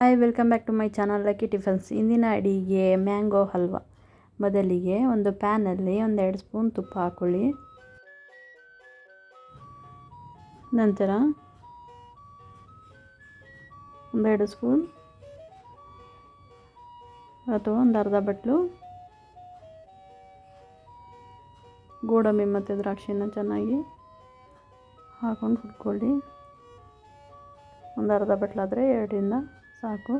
Hi welcome back to my channel lucky tiffins ಇಂದಿನ ಅಡಿಗೆ mango halwa. ಮೊದಲಿಗೆ ಒಂದು ಪ್ಯಾನಲ್ಲಿ ಒಂದೆರಡು ಸ್ಪೂನ್ ತುಪ್ಪ ಹಾಕೊಳ್ಳಿ. ನಂತರ ಒಂದೆರಡು ಸ್ಪೂನ್ ಅಥವಾ ಒಂದು ಅರ್ಧ ಬಟ್ಲು ಗೋಡಂಬಿ ಮತ್ತು ದ್ರಾಕ್ಷಿನ ಚೆನ್ನಾಗಿ ಹಾಕೊಂಡು ಹುಡ್ಕೊಳ್ಳಿ ಒಂದು ಅರ್ಧ ಬಟ್ಲಾದರೆ ಎರಡರಿಂದ ಸಾಕು.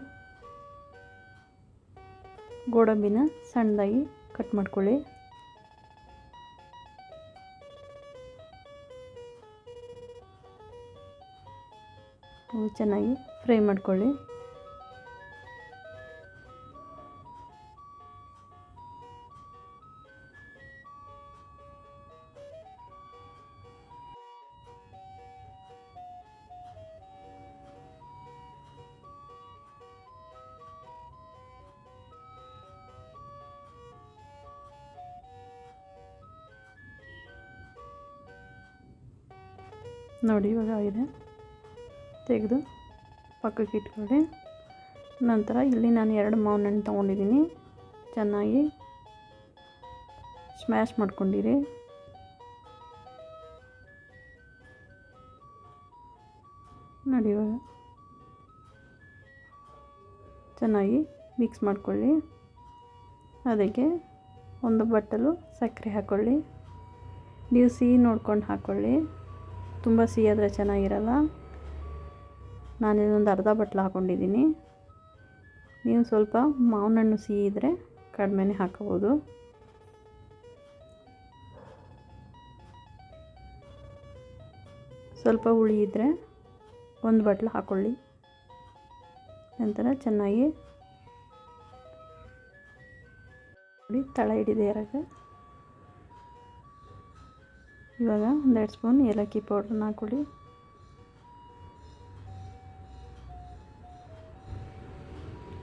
ಗೋಡಂಬಿನ ಸಣ್ಣದಾಗಿ ಕಟ್ ಮಾಡ್ಕೊಳ್ಳಿ. ಚೆನ್ನಾಗಿ ಫ್ರೈ ಮಾಡ್ಕೊಳ್ಳಿ. ನೋಡಿ, ಇವಾಗ ಆಗಿದೆ ತೆಗೆದು ಪಕ್ಕಕ್ಕೆ ಇಟ್ಕೊಳ್ಳಿ. ನಂತರ ಇಲ್ಲಿ ನಾನು ಎರಡು ಮಾವಿನ ಹಣ್ಣು ತೊಗೊಂಡಿದ್ದೀನಿ. ಚೆನ್ನಾಗಿ ಸ್ಮ್ಯಾಶ್ ಮಾಡ್ಕೊಂಡಿರಿ. ನೋಡಿ, ಇವಾಗ ಚೆನ್ನಾಗಿ ಮಿಕ್ಸ್ ಮಾಡ್ಕೊಳ್ಳಿ. ಅದಕ್ಕೆ ಒಂದು ಬಟ್ಟಲು ಸಕ್ಕರೆ ಹಾಕ್ಕೊಳ್ಳಿ ನೀವು ಸಿಹಿ ನೋಡ್ಕೊಂಡು ಹಾಕ್ಕೊಳ್ಳಿ ತುಂಬ ಸಿಹಿಯಾದರೆ ಚೆನ್ನಾಗಿರಲ್ಲ. ನಾನು ಇದೊಂದು ಅರ್ಧ ಬಟ್ಲು ಹಾಕ್ಕೊಂಡಿದ್ದೀನಿ ನೀವು ಸ್ವಲ್ಪ ಮಾವಿನ ಹಣ್ಣು ಸಿಹಿ ಇದ್ದರೆ ಕಡಿಮೆನೇ ಹಾಕೋಬೋದು ಸ್ವಲ್ಪ ಹುಳಿ ಇದ್ದರೆ ಒಂದು ಬಟ್ಲು ಹಾಕ್ಕೊಳ್ಳಿ ನಂತರ ಚೆನ್ನಾಗಿ ತಳ ಹಿಡಿದೆ ಎರಗೆ ಇವಾಗ ಒಂದೆರಡು ಸ್ಪೂನ್ ಏಲಕ್ಕಿ ಪೌಡ್ರನ್ನ ಹಾಕೊಳ್ಳಿ.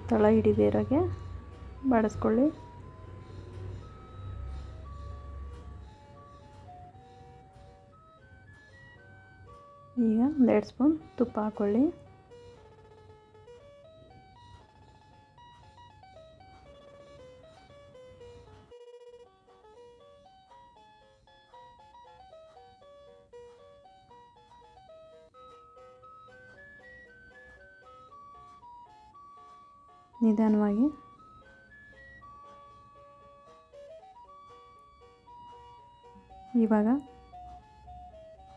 ತಳ ಹಿಡಿದಿರೋಗೆ ಬಾಡಿಸ್ಕೊಳ್ಳಿ. ಈಗ ಒಂದೆರಡು ಸ್ಪೂನ್ ತುಪ್ಪ ಹಾಕ್ಕೊಳ್ಳಿ ನಿಧಾನವಾಗಿ. ಇವಾಗ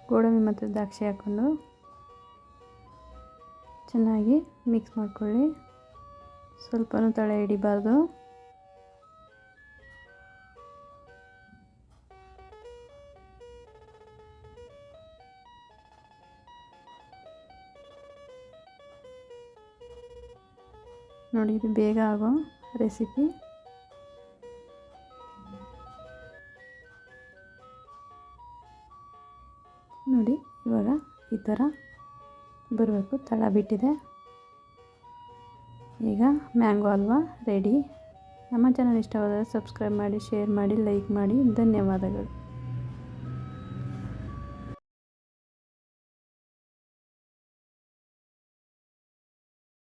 ಗೋಡಂಬಿ ಮತ್ತು ದ್ರಾಕ್ಷಿ ಹಾಕ್ಕೊಂಡು ಚೆನ್ನಾಗಿ ಮಿಕ್ಸ್ ಮಾಡ್ಕೊಳ್ಳಿ. ಸ್ವಲ್ಪನೂ ತಳೆ ಹಿಡಿಬಾರ್ದು. ನೋಡಿ, ಇದು ಬೇಗ ಆಗೋ ರೆಸಿಪಿ. ನೋಡಿ, ಇವಾಗ ಈ ಥರ ಬರಬೇಕು, ತಳ ಬಿಟ್ಟಿದೆ. ಈಗ ಮ್ಯಾಂಗೋ ಹಲ್ವಾ ರೆಡಿ. ನಮ್ಮ ಚಾನಲ್ ಇಷ್ಟವಾದರೆ ಸಬ್ಸ್ಕ್ರೈಬ್ ಮಾಡಿ ಶೇರ್ ಮಾಡಿ ಲೈಕ್ ಮಾಡಿ. ಧನ್ಯವಾದಗಳು.